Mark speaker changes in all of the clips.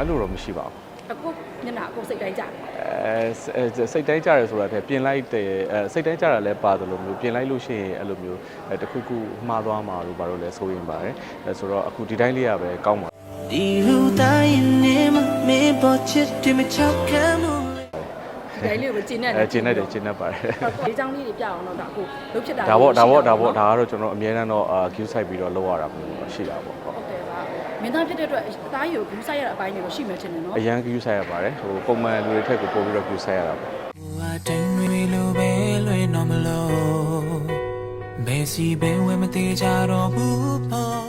Speaker 1: အဲ့လိုတော့မရှိပါဘူး
Speaker 2: အခုမျက်နှာအခုစိတ်တိုင်းကြတယ်
Speaker 1: အဲစစိတ်တိုင်းကြရဲဆိုတာတည်းပြင်လိုက်တယ်အဲစိတ်တိုင်းကြတာလည်းပါတယ်လို့မျိုးပြင်လိုက်လို့ရှိရင်အဲ့လိုမျိုးအဲတစ်ခုခုမှားသွားမှာလို့ဘာလို့လဲဆိုရင်ပါတယ်အဲဆိုတော့အခုဒီတိုင်းလေးကပဲကောင်းပါ
Speaker 3: ဒီလူတိုင်းနေမမင်းပေါ်ချစ်တယ်မချောက်ခံမှုလေ
Speaker 2: ဒီတိုင်းလေးကိုကျင်းနေတယ်
Speaker 1: အဲကျင်းနေတယ်ကျင်းနေပါတယ်
Speaker 2: ဒီချောင်းလေးတွေပြအောင်တော့ဒါအခုလုတ်ဖြစ်တာ
Speaker 1: ဒါပေါ့ဒါပေါ့ဒါပေါ့ဒါကတော့ကျွန်တော်အများအားတော့အာ queue site ပြီးတော့လောက်ရတာမျိုးရှိတာပေါ့ဟုတ်
Speaker 2: ဟုတ်တယ်ပါ မင်းသားဖြစ်တဲ့အတွက်အသားရည်ကိုဘူးဆိုင်ရတဲ့အပိုင်းတွေကိုရှိမှချင်တယ်နော်
Speaker 1: အရန် queue site ရပါတယ်ဟိုပုံမှန်လူတွေထက်ကိုပို့ပြီးတော့ queue site ရတာပေါ့
Speaker 3: ဟိုအတိုင်းတွေလိုပဲလွင်တော့မလို့ဘယ်စီဘယ်ဝဲမသေးကြတော့ဘူးပေါ့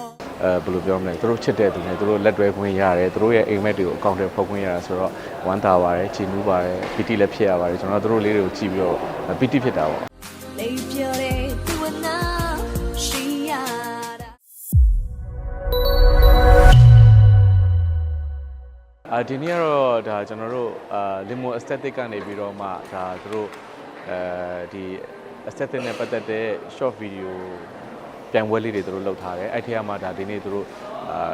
Speaker 1: အဲဘယ်လိုပြောမလဲသူတို့ချစ်တဲ့သူနဲ့သူတို့လက်တွဲခွင့်ရတယ်သူတို့ရဲ့အိမ်မက်တွေကိုအကောင့်ထဲဖောက်ခွင့်ရတာဆိုတော့ဝမ်းသာပါတယ်ချီနူးပါတယ်ပီတိလည်းဖြစ်ရပါတယ်ကျွန်တော်တို့တို့လေးတွေကိုကြည့်ပြီးတော့ပီတိဖြစ်တာပေါ့ အာဒီနေ့ကတော့ဒါကျွန်တော်တို့အာ limo aesthetic ကနေပြီးတော့မှဒါသူတို့အဲဒီ aesthetic နဲ့ပတ်သက်တဲ့ short video ပြန်ပွဲလေးတွေသူတို့လုပ်ထားတယ်အဲ့ထက်ကမှဒါဒီနေ့သူတို့အာ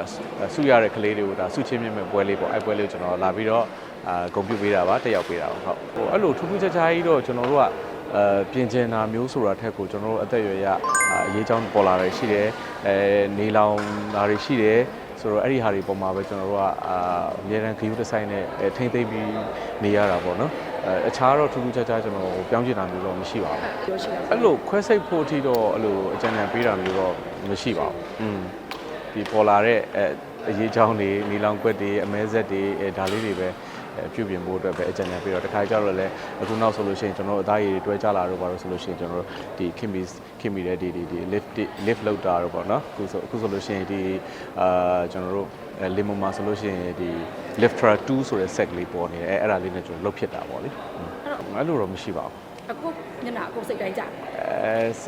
Speaker 1: ဆုရတဲ့ကလေးတွေကိုဒါဆုချင်းမြင့်မဲ့ပွဲလေးပေါ့အဲ့ပွဲလေးကိုကျွန်တော်လာပြီးတော့အာဂုဏ်ပြုပေးတာပါတက်ရောက်ပေးတာပါဟုတ်ဟိုအဲ့လိုထူးထူးခြားခြားကြီးတော့ကျွန်တော်တို့ကအဲပြင်ကျင်တာမျိုးဆိုတာထက်ကိုကျွန်တော်တို့အသက်အရွယ်ရအာအရေးချောင်းပေါ်လာတွေရှိတယ်အဲနေလောင်တာတွေရှိတယ် ဆိုတော့အဲ့ဒီဟာတွေပုံမှာပဲကျွန်တော်တို့ကအာအများရန်ခယူဒီဇိုင်းနဲ့အဲထိမ့်သိမ့်ပြီးနေရတာပေါ့နော်အဲအခြားတော့ထူးထူးခြားခြားကျွန်တော်ပြောင်းကျင်တာမျိုးတော့မရှိပါဘူး
Speaker 2: ပြောရှိတာ
Speaker 1: အဲ့လိုခွဲစိတ်ဖို့အထိတော့အဲ့လိုအကြံဉာဏ်ပေးတာမျိုးတော့မရှိပါဘူးอืมဒီပေါ်လာတဲ့အဲအရေးချောင်းတွေနီလောင်ကွက်တွေအမဲဆက်တွေအဲဒါလေးတွေပဲအဲ ပြုပြင်ဖို့အတွက်ပဲအကြံဉာဏ်ပေးတော့တခါကြတော့လည်းအခုနောက်ဆိုလို့ရှိရင်ကျွန်တော်တို့အသားရည်တွေတွဲကြလာတော့ပါလို့ဆိုလို့ရှိရင်ကျွန်တော်တို့ဒီခင်မီခင်မီတဲ့ဒီဒီဒီ lift lift လောက်တာတော့ပေါ့နော်အခုဆိုအခုဆိုလို့ရှိရင်ဒီအာကျွန်တော်တို့အဲလီမိုမာဆိုလို့ရှိရင်ဒီ liftra 2ဆိုတဲ့ set လေးပေါ်နေတယ်အဲအဲ့ဒါလေးနဲ့ကျွန်တော်လုတ်ဖြစ်တာပေါ့လေအဲ့လိုတော့မရှိပါဘူး
Speaker 2: အခုမျက်နှာအခုစိတ်တိုင်းကြတယ်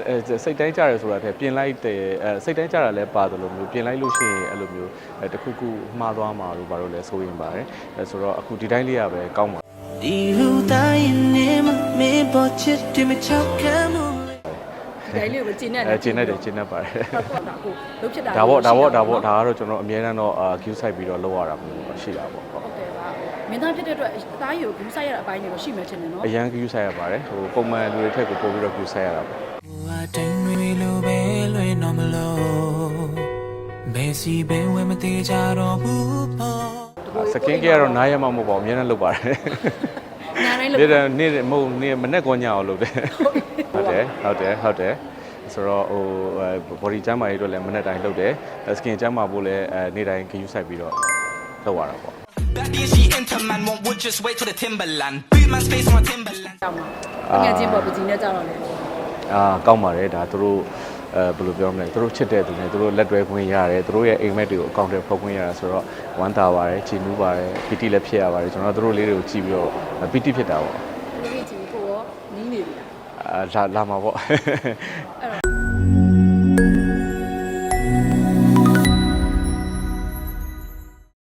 Speaker 1: အဲစိတ်တိုင်းကြရဲဆိုတာတည်းပြင်လိုက်တယ်အဲစိတ်တိုင်းကြတာလည်းပါတယ်လို့မျိုးပြင်လိုက်လို့ရှိရင်အဲ့လိုမျိုးအဲတစ်ခုခုမှားသွားမှာလို့ဘာလို့လဲဆိုရင်ပါတယ်အဲဆိုတော့အခုဒီတိုင်းလေးကပဲကောင်းပါ
Speaker 3: ဒီလူတိုင်းနေမမင်းပေါ်ချစ်တယ်မချောက်ခံမှုလေ
Speaker 2: ဒီတိုင်းလေးကိုကျင်းနေတယ်
Speaker 1: အဲကျင်းနေတယ်ကျင်းနေပါတယ်
Speaker 2: ဟုတ်ကဲ့ဒါအခုလုတ်ဖြစ်တာ
Speaker 1: ဒါပေါ့ဒါပေါ့ဒါပေါ့ဒါကတော့ကျွန်တော်အများအားတော့အာ queue site ပြီးတော့လောက်ရတာမျိုးရှိတာပေါ့ဟုတ်
Speaker 2: ဟုတ်တယ်ပါ မင်းသားဖြစ်တဲ့အတွက်အသားရည်ကိုဘူးဆိုင်ရတဲ့အပိုင်းတွေကိုရှိမှချင်တယ်နော်
Speaker 1: အရန် queue site ရပါတယ်ဟိုပုံမှန်လူတွေထက်ကိုပို့ပြီးတော့ queue site ရတာပေါ့
Speaker 3: ဟိုအတိုင်းတွေလိုပဲလွင်တော့မလို့ဘယ်စီဘယ်ဝဲမသေးကြတော့ဘူးပေါ့
Speaker 1: စကင်ကဲကတော့နားရမှာမဟုတ်ပါဘူးအများနဲ့လုပ်ပါတယ်
Speaker 2: ညာတိုင်း
Speaker 1: နေ့
Speaker 2: လုတ်
Speaker 1: တိုင်းနေ့မဟုတ်နေ့မနေ့ကောညအောင်လုပ်တယ်ဟုတ်တယ်ဟုတ်တယ်ဟုတ်တယ်ဆိုတော့ဟို body ကျန်းမာရေးအတွက်လည်းမနေ့တိုင်းလုပ်တယ် skin ကျန်းမာဖို့လည်းအဲနေ့တိုင်း queue site ပြီးတော့လုပ်ရတာပေါ့
Speaker 4: That day she enter man won't would just wait till the Timberland. Beat man's face on Timberland.
Speaker 2: ကြောက်မှာငယ်ချင်းပေါ်ပကြီးနဲ့ကြောက်တော့လေ
Speaker 1: အာကောင်းပါတယ်ဒါသူတို့အဲဘယ်လိုပြောမလဲသူတို့ချစ်တဲ့သူနဲ့သူတို့လက်တွဲခွင့်ရတယ်သူတို့ရဲ့အိမ်မက်တွေကိုအကောင့်ထဲဖောက်ခွင့်ရတာဆိုတော့ဝမ်းသာပါတယ်ချီနူးပါတယ်ပီတိလည်းဖြစ်ရပါတယ်ကျွန်တော်တို့လေးတွေကိုကြည့်ပြီးတော့ပီတိဖြစ်တာပေါ့
Speaker 2: ဒီလိုကြီးကိုရောနီးနေပြီလား
Speaker 1: အာလာလာမှာပေါ့